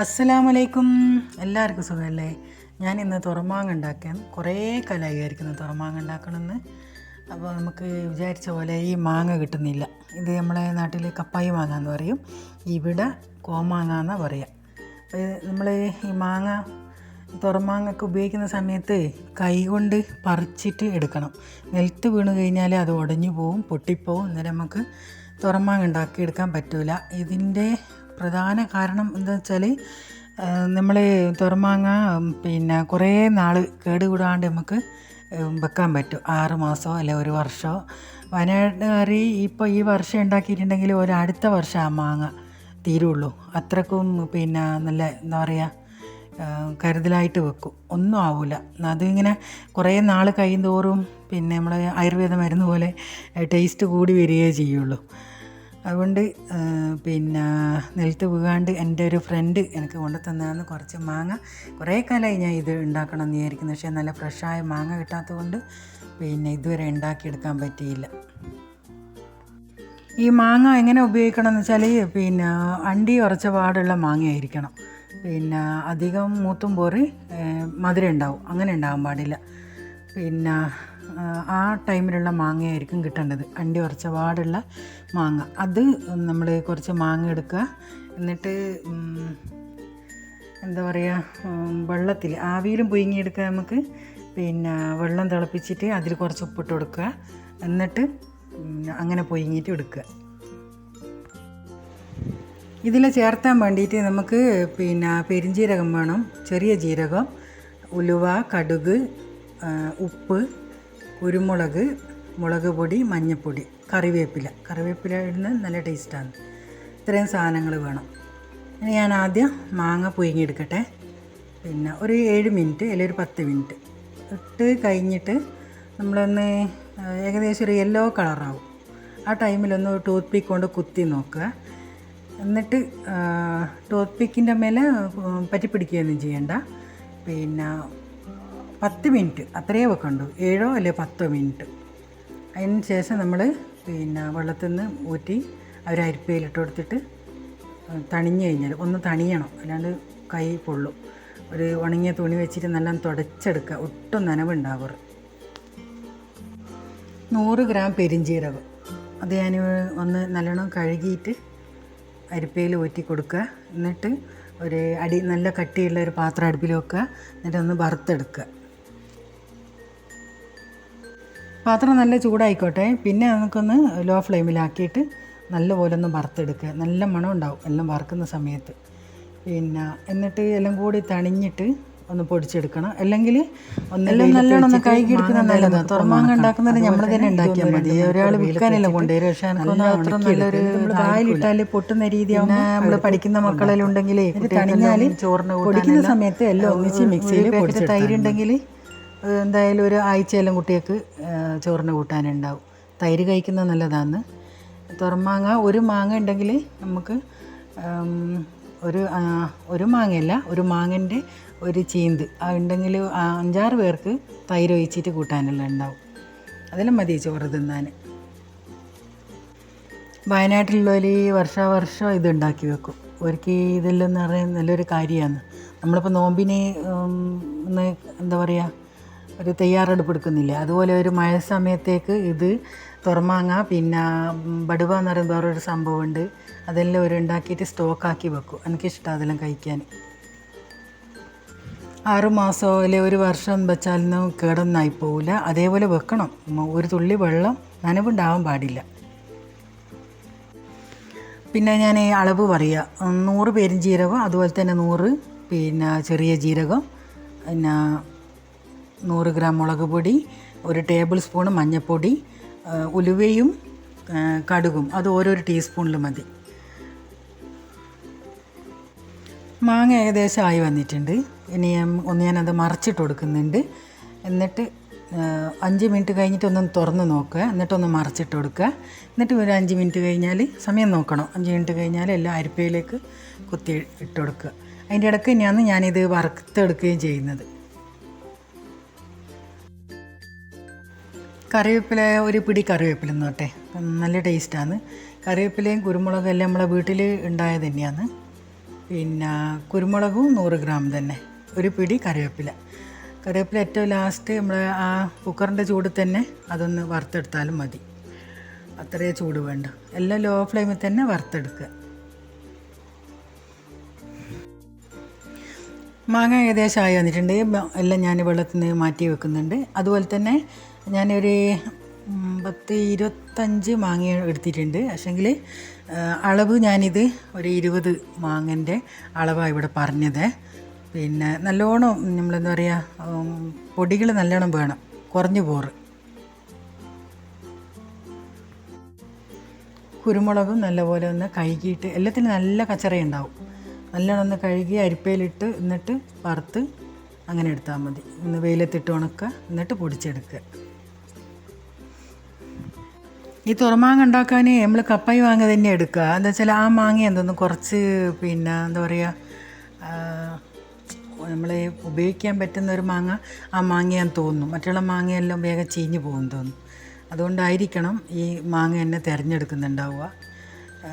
അസ്സലാമലൈക്കും. എല്ലാവർക്കും സുഖമല്ലേ? ഞാൻ ഇന്ന് തുറമാങ്ങ ഉണ്ടാക്കാൻ കുറേ കലായിരിക്കുന്നു തുറമാങ്ങ ഉണ്ടാക്കണമെന്ന്. അപ്പോൾ നമുക്ക് വിചാരിച്ച പോലെ ഈ മാങ്ങ കിട്ടുന്നില്ല. ഇത് നമ്മളെ നാട്ടിൽ കപ്പായി മാങ്ങ എന്ന് പറയും. ഇവിടെ കോമാങ്ങ എന്ന് പറയുക നമ്മൾ ഈ മാങ്ങ തുറമാങ്ങൊക്കെ ഉപയോഗിക്കുന്ന സമയത്ത് കൈകൊണ്ട് പറിച്ചിട്ട് എടുക്കണം. നിലത്ത് വീണ് കഴിഞ്ഞാൽ അത് ഉടഞ്ഞു പോവും പൊട്ടിപ്പോവും. അന്നേരം നമുക്ക് തുറമാങ്ങ ഉണ്ടാക്കിയെടുക്കാൻ പറ്റില്ല ഇതിന്റെ പ്രധാന കാരണം എന്താ വെച്ചാൽ നമ്മൾ തുറമാങ്ങ പിന്നെ കുറേ നാൾ കേടുകൂടാണ്ട് നമുക്ക് വെക്കാൻ പറ്റും. ആറ് മാസമോ അല്ലെ ഒരു വർഷമോ വയനാട്ടുകാർ ഇപ്പോൾ ഈ വർഷം ഉണ്ടാക്കിയിട്ടുണ്ടെങ്കിൽ ഒരു അടുത്ത വർഷം ആ മാങ്ങ തീരുള്ളൂ. അത്രക്കും പിന്നെ നല്ല എന്താ പറയുക കരുതലായിട്ട് വെക്കും. ഒന്നും ആവില്ല അതിങ്ങനെ കുറേ നാൾ കഴിയും തോറും പിന്നെ നമ്മൾ ആയുർവേദ മരുന്ന് പോലെ ടേസ്റ്റ് കൂടി വരികയേ ചെയ്യുള്ളൂ. അതുകൊണ്ട് പിന്നെ നിലത്ത് വീകാണ്ട് എന്റെ ഒരു ഫ്രണ്ട് എനിക്ക് കൊണ്ടു തന്നതാണ് കുറച്ച് മാങ്ങ. കുറേ കാലമായി ഞാൻ ഇത് ഉണ്ടാക്കണം എന്ന് വിചാരിക്കുന്നു. പക്ഷേ നല്ല ഫ്രഷായ മാങ്ങ കിട്ടാത്തതുകൊണ്ട് പിന്നെ ഇതുവരെ ഉണ്ടാക്കിയെടുക്കാൻ പറ്റിയില്ല. ഈ മാങ്ങ എങ്ങനെ ഉപയോഗിക്കണം എന്ന് വെച്ചാൽ പിന്നെ അണ്ടി ഉറച്ച പാടുള്ള മാങ്ങയായിരിക്കണം പിന്നെ അധികം മൂത്തും പോറി മധുരം ഉണ്ടാവും. അങ്ങനെ ഉണ്ടാകാൻ പാടില്ല. പിന്നെ ആ, ടൈമിലുള്ള മാങ്ങയായിരിക്കും കിട്ടേണ്ടത്. അണ്ടി ഉറച്ച പാടുള്ള മാങ്ങ. അത് നമ്മൾ കുറച്ച് മാങ്ങ എടുക്കുക. എന്നിട്ട് എന്താ പറയുക വെള്ളത്തിൽ ആവിയിലും പുഴുങ്ങിയെടുക്കുക നമുക്ക്. പിന്നെ വെള്ളം തിളപ്പിച്ചിട്ട് അതിൽ കുറച്ച് ഉപ്പിട്ട് കൊടുക്കുക. എന്നിട്ട് അങ്ങനെ പൊയിങ്ങിയിട്ട് എടുക്കുക. ഇതിൽ ചേർത്താൻ വേണ്ടിയിട്ട് നമുക്ക് പിന്നെ പെരിഞ്ജീരകം വേണം. ചെറിയ ജീരകം ഉലുവ കടുക് ഉപ്പ് കുരുമുളക് മുളക് പൊടി മഞ്ഞൾപ്പൊടി കറിവേപ്പില. കറിവേപ്പില ഇടുന്നത് നല്ല ടേസ്റ്റാണ്. ഇത്രയും സാധനങ്ങൾ വേണം. ഇനി ഞാൻ ആദ്യം മാങ്ങ പുഴുങ്ങിയെടുക്കട്ടെ. പിന്നെ ഒരു ഏഴ് മിനിറ്റ് അല്ലെങ്കിൽ ഒരു പത്ത് മിനിറ്റ് ഇട്ട് കഴിഞ്ഞിട്ട് നമ്മളൊന്ന് ഏകദേശം ഒരു യെല്ലോ കളറാവും. ആ ടൈമിലൊന്ന് ടൂത്ത് പിക്ക് കൊണ്ട് കുത്തി നോക്കുക. എന്നിട്ട് ടൂത്ത് പിക്കിന്റെ മേലെ പറ്റി പറ്റിപ്പിടിക്കുകയൊന്നും ചെയ്യണ്ട. പിന്നെ പത്ത് മിനിറ്റ്. അത്രയേ വെക്കണ്ടു. ഏഴോ അല്ലെ പത്തോ മിനിറ്റ്. അതിന് ശേഷം നമ്മൾ പിന്നെ വെള്ളത്തിൽ നിന്ന് ഊറ്റി അവർ അരിപ്പയിലിട്ട് കൊടുത്തിട്ട് തണിഞ്ഞു കഴിഞ്ഞാൽ ഒന്ന് തണിയണം. അല്ലാണ്ട് കൈ പൊള്ളും. ഒരു ഉണങ്ങിയ തുണി വെച്ചിട്ട് നല്ല തുടച്ചെടുക്കുക. ഒട്ടും നനവുണ്ടാവാറ് നൂറ് ഗ്രാം പെരിഞ്ചീരകം. അത് ഞാൻ ഒന്ന് നല്ലോണം കഴുകിയിട്ട് അരിപ്പയിൽ ഊറ്റി കൊടുക്കുക. എന്നിട്ട് ഒരു അടി നല്ല കട്ടിയുള്ള ഒരു പാത്രം അടുപ്പിൽ വെക്കുക. എന്നിട്ടൊന്ന് വറുത്തെടുക്കുക. പാത്രം നല്ല ചൂടായിക്കോട്ടെ. പിന്നെ നമുക്കൊന്ന് ലോ ഫ്ലെയിമിലാക്കിയിട്ട് നല്ലപോലെ ഒന്ന് വറുത്തെടുക്കുക. നല്ല മണം ഉണ്ടാവും എല്ലാം വറുക്കുന്ന സമയത്ത്. പിന്നെ എന്നിട്ട് എല്ലാം കൂടി തണിഞ്ഞിട്ട് ഒന്ന് പൊടിച്ചെടുക്കണം. അല്ലെങ്കിൽ ഒന്നെല്ലാം നല്ലോണം ഒന്ന് കൈകിടിക്കുന്നത് നല്ലതാണ് തുറമാങ്ങ ഉണ്ടാക്കുന്നത് നമ്മൾ തന്നെ ഉണ്ടാക്കിയാൽ മതി. ഒരാൾ വിൽക്കാനല്ല കൊണ്ടുവരും പക്ഷേ അത്ര നല്ലൊരു കായലിട്ടാൽ പൊട്ടുന്ന രീതിയാവും നമ്മൾ പഠിക്കുന്ന മക്കളെല്ലാം ഉണ്ടെങ്കിൽ തണിഞ്ഞാൽ ചോറിന് പൊടിക്കുന്ന സമയത്ത് എല്ലാം ഒന്നിച്ച് മിക്സിയിൽ പൊടിച്ച് തൈര് ഉണ്ടെങ്കിൽ എന്തായാലും ഒരു ആഴ്ചയെല്ലാം കുട്ടികൾക്ക് ചോറിന് കൂട്ടാനുണ്ടാവും. തൈര് കഴിക്കുന്നത് നല്ലതാണ്. തുറമാങ്ങ ഒരു മാങ്ങ ഉണ്ടെങ്കിൽ നമുക്ക് ഒരു ഒരു മാങ്ങയല്ല ഒരു മാങ്ങന്റെ ഒരു ചീന്ത്. ആ ഉണ്ടെങ്കിൽ അഞ്ചാറ് പേർക്ക് തൈര് ഒഴിച്ചിട്ട് കൂട്ടാനെല്ലാം ഉണ്ടാവും. അതെല്ലാം മതി ചോറ് തിന്നാൻ വയനാട്ടിലുള്ളവർ ഈ വർഷാവർഷം ഇത് ഉണ്ടാക്കി വെക്കും. അവർക്ക് ഇതെല്ലാം എന്ന് പറയുന്നത് നല്ലൊരു കാര്യമാണ്. നമ്മളിപ്പോൾ നോമ്പിനെ എന്താ പറയുക ഒരു തയ്യാറെടുപ്പ് എടുക്കുന്നില്ല. അതുപോലെ ഒരു മഴ സമയത്തേക്ക് ഇത് തുറമാങ്ങ പിന്നെ ബടുവ എന്ന് പറയുന്ന വേറൊരു സംഭവമുണ്ട്. അതെല്ലാം ഒരു ഉണ്ടാക്കിയിട്ട് സ്റ്റോക്കാക്കി വെക്കും. എനിക്കിഷ്ടം അതെല്ലാം കഴിക്കാൻ. ആറ് മാസമോ അല്ലെ ഒരു വർഷം വെച്ചാലൊന്നും കേടൊന്നായി പോവില്ല. അതേപോലെ വെക്കണം. ഒരു തുള്ളി വെള്ളം നനവുണ്ടാവാൻ പാടില്ല. പിന്നെ ഞാൻ അളവ് പറയുക നൂറ് പേരും ജീരകം അതുപോലെ തന്നെ നൂറ് പിന്നെ ചെറിയ ജീരകം പിന്നെ നൂറ് ഗ്രാം മുളക് പൊടി ഒരു ടേബിൾ സ്പൂൺ മഞ്ഞൾപ്പൊടി ഉലുവയും കടുകും. അത് ഓരോരോ ടീസ്പൂണിൽ മതി. മാങ്ങ ഏകദേശം ആയി വന്നിട്ടുണ്ട്. ഇനി ഒന്ന് ഞാനത് മറച്ചിട്ട് കൊടുക്കുന്നുണ്ട്. എന്നിട്ട് അഞ്ച് മിനിറ്റ് കഴിഞ്ഞിട്ട് ഒന്ന് തുറന്ന് നോക്കുക. എന്നിട്ടൊന്ന് മറച്ചിട്ട് കൊടുക്കുക. എന്നിട്ട് ഒരു അഞ്ച് മിനിറ്റ് കഴിഞ്ഞാൽ സമയം നോക്കണം. അഞ്ച് മിനിറ്റ് കഴിഞ്ഞാൽ എല്ലാം അരിപ്പയിലേക്ക് കുത്തി ഇട്ട് കൊടുക്കുക. അതിന്റെ ഇടയ്ക്ക് തന്നെയാണ് ഞാനിത് വറുത്തെടുക്കുകയും ചെയ്യുന്നത്. കറിവേപ്പില ഒരു പിടി കറിവേപ്പില നോട്ടെ നല്ല ടേസ്റ്റാണ് കറിവേപ്പിലയും കുരുമുളകും എല്ലാം നമ്മളെ വീട്ടിൽ ഉണ്ടായത് തന്നെയാണ്. പിന്നെ കുരുമുളകും നൂറ് ഗ്രാം തന്നെ. ഒരു പിടി കറിവേപ്പില. കറിവേപ്പില ഏറ്റവും ലാസ്റ്റ് നമ്മൾ ആ കുക്കറിന്റെ ചൂട് തന്നെ അതൊന്ന് വറുത്തെടുത്താലും മതി. അത്രയേ ചൂട് വേണ്ട. എല്ലാം ലോ ഫ്ലെയിമിൽ തന്നെ വറുത്തെടുക്കുക. മാങ്ങ ഏകദേശം ആയി വന്നിട്ടുണ്ട്. എല്ലാം ഞാൻ വെള്ളത്തിൽ നിന്ന് മാറ്റി വെക്കുന്നുണ്ട്. അതുപോലെ തന്നെ ഞാനൊരു പത്ത് ഇരുപത്തഞ്ച് മാങ്ങ എടുത്തിട്ടുണ്ട്. പക്ഷേങ്കിൽ അളവ് ഞാനിത് ഒരു ഇരുപത് മാങ്ങന്റെ അളവാണ് ഇവിടെ പറഞ്ഞത്. പിന്നെ നല്ലോണം നമ്മളെന്താ പറയുക പൊടികൾ നല്ലോണം വേണം. കുറഞ്ഞു പോറ്. കുരുമുളകും നല്ലപോലെ ഒന്ന് കഴുകിയിട്ട് എല്ലാത്തിനും നല്ല കച്ചറയുണ്ടാവും നല്ലോണം ഒന്ന് കഴുകി അരിപ്പയിലിട്ട് എന്നിട്ട് വറുത്ത് അങ്ങനെ എടുത്താൽ മതി. ഒന്ന് വെയിലത്തിട്ട് ഉണക്കുക എന്നിട്ട് പൊടിച്ചെടുക്കുക. ഈ തുറമാങ്ങ ഉണ്ടാക്കാൻ നമ്മൾ കപ്പായി മാങ്ങ തന്നെ എടുക്കുക. എന്താ വെച്ചാൽ ആ മാങ്ങ എന്തൊന്ന് കുറച്ച് പിന്നെ എന്താ പറയുക നമ്മൾ ഉപയോഗിക്കാൻ പറ്റുന്ന ഒരു മാങ്ങ ആ മാങ്ങയാന്ന് തോന്നുന്നു. മറ്റുള്ള മാങ്ങയെല്ലാം വേഗം ചീഞ്ഞു പോകും തോന്നുന്നു. അതുകൊണ്ടായിരിക്കണം ഈ മാങ്ങ എന്നെ തിരഞ്ഞെടുക്കുന്നുണ്ടാവുക.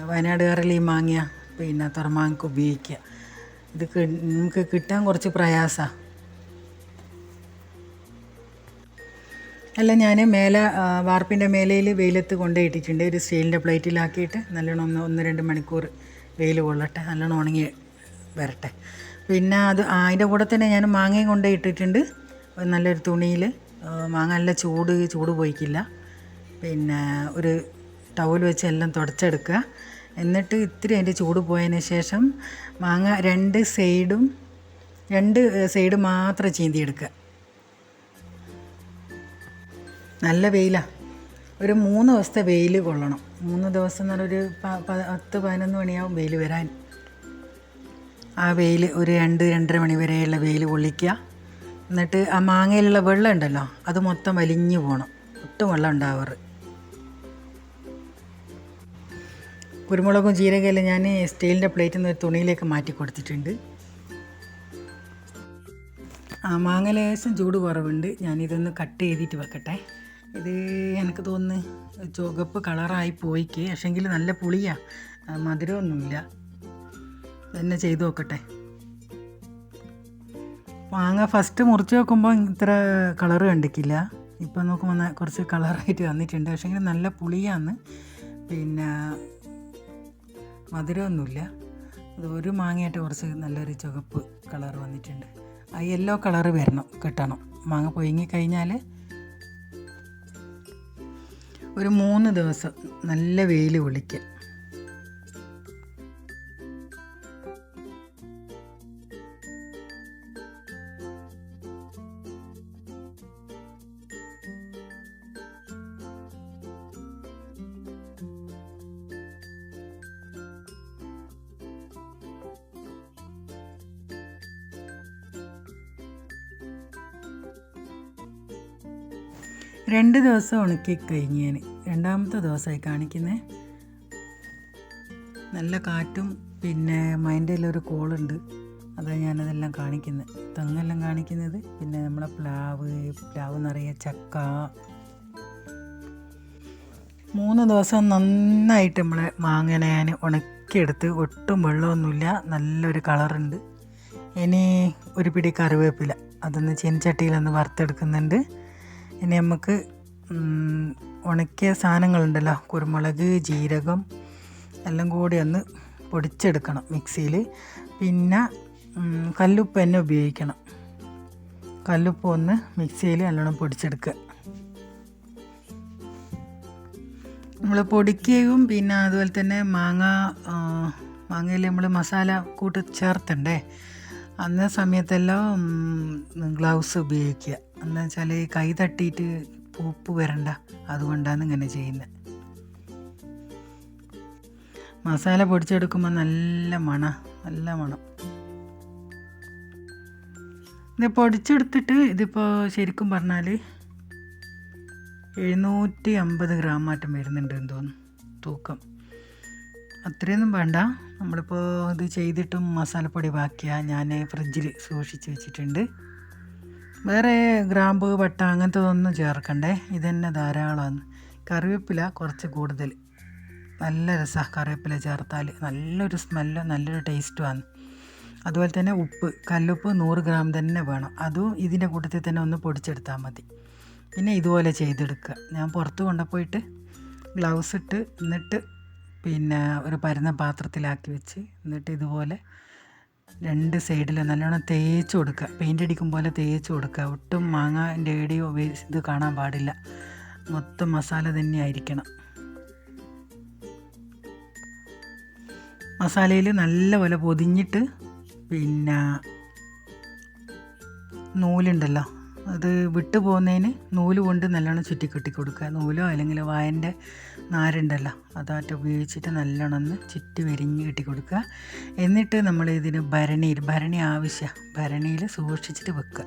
വയനാടുകാരിൽ ഈ മാങ്ങ പിന്നെ തുറമാങ്ങക്ക് ഉപയോഗിക്കുക. ഇത് നമുക്ക് കിട്ടാൻ കുറച്ച് പ്രയാസമാണ് അല്ല ഞാൻ മേലെ വാർപ്പിന്റെ മേലയിൽ വെയിലത്ത് കൊണ്ടുപോയിട്ടിട്ടുണ്ട് ഒരു സ്റ്റീലിന്റെ പ്ലേറ്റിലാക്കിയിട്ട് നല്ലോണം ഒന്ന് ഒന്ന് രണ്ട് മണിക്കൂർ വെയിൽ കൊള്ളട്ടെ. നല്ലോണം ഉണങ്ങി വരട്ടെ. പിന്നെ അത് അതിന്റെ കൂടെ തന്നെ ഞാൻ മാങ്ങയും കൊണ്ടുപോയി ഇട്ടിട്ടുണ്ട്. നല്ലൊരു തുണിയിൽ മാങ്ങ നല്ല ചൂട് ചൂട് പോയിക്കില്ല. പിന്നെ ഒരു ടവൽ വെച്ച് എല്ലാം തുടച്ചെടുക്കുക. എന്നിട്ട് ഇത്തിരി അതിന്റെ ചൂട് പോയതിന് ശേഷം മാങ്ങ രണ്ട് സൈഡും രണ്ട് സൈഡ് മാത്രം ചീന്തിയെടുക്കുക. നല്ല വെയിലാണ് ഒരു മൂന്ന് ദിവസത്തെ വെയിൽ കൊള്ളണം. മൂന്ന് ദിവസം എന്ന് പറഞ്ഞാൽ ഒരു പ- പ- പത്ത് പതിനൊന്ന് മണിയാവും വെയിൽ വരാൻ. ആ വെയിൽ ഒരു രണ്ട് രണ്ടര മണി വരെയുള്ള വെയിൽ കൊള്ളിക്കുക. എന്നിട്ട് ആ മാങ്ങയിലുള്ള വെള്ളം ഉണ്ടല്ലോ അത് മൊത്തം വലിഞ്ഞു പോകണം ഒട്ടും വെള്ളം ഉണ്ടാവാറ്. കുരുമുളകും ജീരകമെല്ലാം ഞാൻ സ്റ്റീലിന്റെ പ്ലേറ്റിൽ നിന്ന് തുണിയിലേക്ക് മാറ്റി കൊടുത്തിട്ടുണ്ട്. ആ മാങ്ങ ലേശം ചൂട് കുറവുണ്ട്. ഞാനിതൊന്ന് കട്ട് ചെയ്തിട്ട് വെക്കട്ടെ. ഇത് എനിക്ക് തോന്നുന്നു ചുവപ്പ് കളറായി പോയിക്ക്. പക്ഷെങ്കിൽ നല്ല പുളിയാ. മധുരമൊന്നുമില്ല. തന്നെ ചെയ്തു നോക്കട്ടെ. മാങ്ങ ഫസ്റ്റ് മുറിച്ച് വെക്കുമ്പോൾ ഇത്ര കളർ കണ്ടിക്കില്ല. ഇപ്പം നോക്കുമ്പോൾ കുറച്ച് കളറായിട്ട് വന്നിട്ടുണ്ട്. പക്ഷെങ്കിൽ നല്ല പുളിയാന്ന്. പിന്നെ മധുരമൊന്നുമില്ല. അത് ഒരു മാങ്ങയായിട്ട് കുറച്ച് നല്ലൊരു ചുവപ്പ് കളർ വന്നിട്ടുണ്ട്. ആ യെല്ലോ കളറ് വരണം കിട്ടണം. മാങ്ങ പൊയങ്ങി കഴിഞ്ഞാൽ ഒരു മൂന്ന് ദിവസം നല്ല വെയിൽ വിളിക്കുക രണ്ട് ദിവസം ഉണക്കി കഴിഞ്ഞ് രണ്ടാമത്തെ ദിവസമായി കാണിക്കുന്നത് നല്ല കാറ്റും പിന്നെ മൈൻഡിലൊരു കോളുണ്ട് അതാണ് ഞാനതെല്ലാം കാണിക്കുന്നത് തെങ്ങെല്ലാം കാണിക്കുന്നത്. പിന്നെ നമ്മളെ പ്ലാവ് പ്ലാവ് നിറയെ ചക്ക. മൂന്ന് ദിവസം നന്നായിട്ട് നമ്മളെ മാങ്ങനെ ഞാൻ ഉണക്കിയെടുത്ത് ഒട്ടും വെള്ളമൊന്നുമില്ല. നല്ലൊരു കളറുണ്ട് ഇനി ഒരു പിടി കറിവേപ്പില. അതൊന്ന് ചീനച്ചട്ടിയിലൊന്ന് വറുത്തെടുക്കുന്നുണ്ട്. ഇനി നമുക്ക് ഉണക്കിയ സാധനങ്ങളുണ്ടല്ലോ. കുരുമുളക് ജീരകം എല്ലാം കൂടി ഒന്ന് പൊടിച്ചെടുക്കണം മിക്സിയിൽ പിന്നെ കല്ലുപ്പ് തന്നെ ഉപയോഗിക്കണം. കല്ലുപ്പ് ഒന്ന് മിക്സിയിൽ നല്ലോണം പൊടിച്ചെടുക്കുക. നമ്മൾ പൊടിക്കുകയും പിന്നെ അതുപോലെ തന്നെ മാങ്ങ മാങ്ങയിൽ നമ്മൾ മസാല കൂട്ട് ചേർത്തണ്ടേ അന്ന സമയത്തെല്ലാം ഗ്ലൗസ് ഉപയോഗിക്കുക. എന്ന് വെച്ചാൽ കൈ തട്ടിയിട്ട് ഉപ്പ് വരണ്ട. അതുകൊണ്ടാണ് ഇങ്ങനെ ചെയ്യുന്നത് മസാല പൊടിച്ചെടുക്കുമ്പോൾ നല്ല മണ നല്ല മണം. ഇത് പൊടിച്ചെടുത്തിട്ട് ഇതിപ്പോൾ ശരിക്കും പറഞ്ഞാൽ എഴുന്നൂറ്റി അമ്പത് ഗ്രാം മാറ്റം വരുന്നുണ്ട് എന്ന് തോന്നുന്നു തൂക്കം. അത്രയൊന്നും വേണ്ട. നമ്മളിപ്പോൾ ഇത് ചെയ്തിട്ടും മസാലപ്പൊടി ബാക്കിയാണ് ഞാൻ ഫ്രിഡ്ജിൽ സൂക്ഷിച്ച് വെച്ചിട്ടുണ്ട്. വേറെ ഗ്രാമ്പ് പട്ട അങ്ങനത്തതൊന്നും ചേർക്കണ്ടേ? ഇതന്നെ ധാരാളമാണ് കറിവേപ്പില കുറച്ച് കൂടുതൽ. നല്ല രസമാണ് കറിവേപ്പില ചേർത്താൽ നല്ലൊരു സ്മെല്ല് നല്ലൊരു ടേസ്റ്റുമാണ്. അതുപോലെ തന്നെ ഉപ്പ്. കല്ലുപ്പ് നൂറ് ഗ്രാം തന്നെ വേണം. അതും ഇതിന്റെ കൂട്ടത്തിൽ തന്നെ ഒന്ന് പൊടിച്ചെടുത്താൽ മതി. പിന്നെ ഇതുപോലെ ചെയ്തെടുക്കുക. ഞാൻ പുറത്ത് കൊണ്ടുപോയിട്ട് ഗ്ലൗസ് ഇട്ട് എന്നിട്ട് പിന്നെ ഒരു പരന്ന പാത്രത്തിലാക്കി വെച്ച് എന്നിട്ട് ഇതുപോലെ രണ്ട് സൈഡിൽ നല്ലോണം തേച്ച് കൊടുക്കുക പെയിന്റ് അടിക്കും പോലെ തേച്ച് കൊടുക്കുക ഒട്ടും മാങ്ങ ഏടിയോ വേ- ഇത് കാണാൻ പാടില്ല. മൊത്തം മസാല തന്നെ ആയിരിക്കണം. മസാലയിൽ നല്ലപോലെ പൊതിഞ്ഞിട്ട് പിന്നെ നൂലുണ്ടല്ലോ. അത് വിട്ടു പോകുന്നതിന് നൂൽ കൊണ്ട് നല്ലോണം ചുറ്റി കെട്ടി കൊടുക്കുക. നൂലോ അല്ലെങ്കിൽ വായന്റെ നാരുണ്ടല്ലോ അതായിട്ട് ഉപയോഗിച്ചിട്ട് നല്ലോണം ഒന്ന് ചുറ്റി വരിഞ്ഞ് കെട്ടി കൊടുക്കുക. എന്നിട്ട് നമ്മൾ ഇതിന് ഭരണിയിൽ ഭരണി ആവശ്യം ഭരണിയിൽ സൂക്ഷിച്ചിട്ട് വെക്കുക.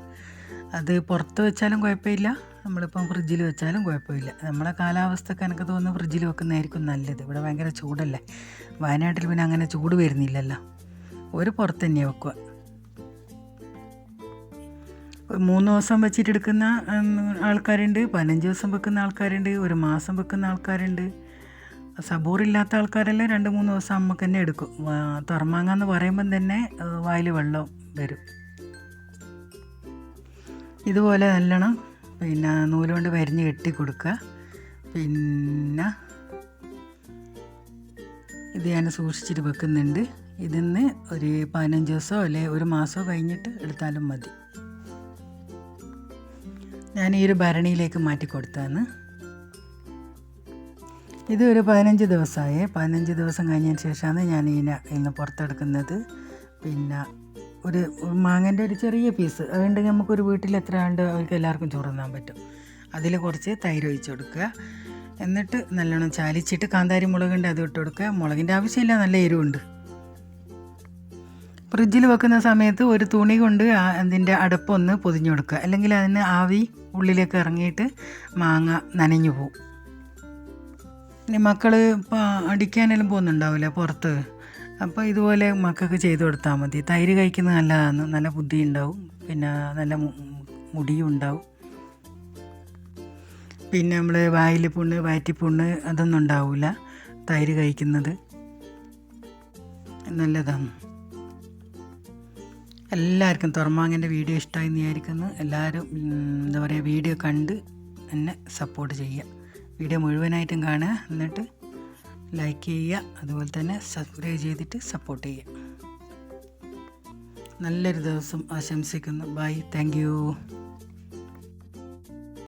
അത് പുറത്ത് വെച്ചാലും കുഴപ്പമില്ല നമ്മളിപ്പം ഫ്രിഡ്ജിൽ വെച്ചാലും കുഴപ്പമില്ല. നമ്മളെ കാലാവസ്ഥക്ക് എനിക്ക് തോന്നുന്നു ഫ്രിഡ്ജിൽ വെക്കുന്നതായിരിക്കും നല്ലത്. ഇവിടെ ഭയങ്കര ചൂടല്ലേ? വയനാട്ടിൽ പിന്നെ അങ്ങനെ ചൂട് വരുന്നില്ലല്ലോ. ഒരു പുറത്ത് തന്നെ വെക്കുക. മൂന്ന് ദിവസം വെച്ചിട്ട് എടുക്കുന്ന ആൾക്കാരുണ്ട്. പതിനഞ്ച് ദിവസം വെക്കുന്ന ആൾക്കാരുണ്ട്. ഒരു മാസം വെക്കുന്ന ആൾക്കാരുണ്ട്. സബൂറില്ലാത്ത ആൾക്കാരെല്ലാം രണ്ട് മൂന്ന് ദിവസം നമുക്ക് തന്നെ എടുക്കും. തുറമാങ്ങ എന്ന് പറയുമ്പം തന്നെ വായിൽ വെള്ളം വരും. ഇതുപോലെ നല്ലോണം പിന്നെ നൂലുകൊണ്ട് വരിഞ്ഞ് കെട്ടി കൊടുക്കുക. പിന്നെ ഇത് ഞാൻ സൂക്ഷിച്ചിട്ട് വെക്കുന്നുണ്ട്. ഇതിന്ന് ഒരു പതിനഞ്ച് ദിവസമോ അല്ലെ ഒരു മാസമോ കഴിഞ്ഞിട്ട് എടുത്താലും മതി. ഞാൻ ഈ ഒരു ഭരണിയിലേക്ക് മാറ്റി കൊടുത്താണ് ഇത് ഒരു പതിനഞ്ച് ദിവസമായി. പതിനഞ്ച് ദിവസം കഴിഞ്ഞതിന് ശേഷമാണ് ഞാൻ ഇതിനെ ഇന്ന് പുറത്തെടുക്കുന്നത്. പിന്നെ ഒരു മാങ്ങന്റെ ഒരു ചെറിയ പീസ്. അതുണ്ടെങ്കിൽ നമുക്കൊരു വീട്ടിൽ എത്ര ആണ്ട് അവർക്ക് എല്ലാവർക്കും ചോറുന്നാൻ പറ്റും. അതിൽ കുറച്ച് തൈര് ഒഴിച്ച് കൊടുക്കുക. എന്നിട്ട് നല്ലോണം ചാലിച്ചിട്ട് കാന്താരി മുളകുണ്ട് അത് ഇട്ട് കൊടുക്കുക. മുളകിന്റെ ആവശ്യമില്ല നല്ല എരിവുണ്ട്. ഫ്രിഡ്ജിൽ വെക്കുന്ന സമയത്ത് ഒരു തുണി കൊണ്ട് അതിന്റെ അടുപ്പൊന്ന് പൊതിഞ്ഞു കൊടുക്കുക. അല്ലെങ്കിൽ അതിന് ആവി ഉള്ളിലേക്ക് ഇറങ്ങിയിട്ട് മാങ്ങ നനഞ്ഞു പോവും. ഇനി മക്കൾ അടിക്കാനെല്ലാം പോകുന്നുണ്ടാവില്ല പുറത്ത്? അപ്പോൾ ഇതുപോലെ മക്കൾക്ക് ചെയ്ത് കൊടുത്താൽ മതി. തൈര് കഴിക്കുന്നത് നല്ലതാണ്. നല്ല ബുദ്ധി ഉണ്ടാവും പിന്നെ നല്ല മുടിയും ഉണ്ടാവും. പിന്നെ നമ്മൾ വായിൽ പുണ്ണ് വയറ്റിപ്പുണ്ണ് അതൊന്നും ഉണ്ടാവില്ല തൈര് കഴിക്കുന്നത് നല്ലതാണ്. എല്ലാവർക്കും തുറമാങ്ങന്റെ വീഡിയോ ഇഷ്ടമായി വിചാരിക്കുന്നു. എല്ലാവരും എന്താ പറയുക വീഡിയോ കണ്ട് എന്നെ സപ്പോർട്ട് ചെയ്യുക. വീഡിയോ മുഴുവനായിട്ടും കാണുക. എന്നിട്ട് ലൈക്ക് ചെയ്യുക. അതുപോലെ തന്നെ സബ്സ്ക്രൈബ് ചെയ്തിട്ട് സപ്പോർട്ട് ചെയ്യുക. നല്ലൊരു ദിവസം ആശംസിക്കുന്നു. Bye thank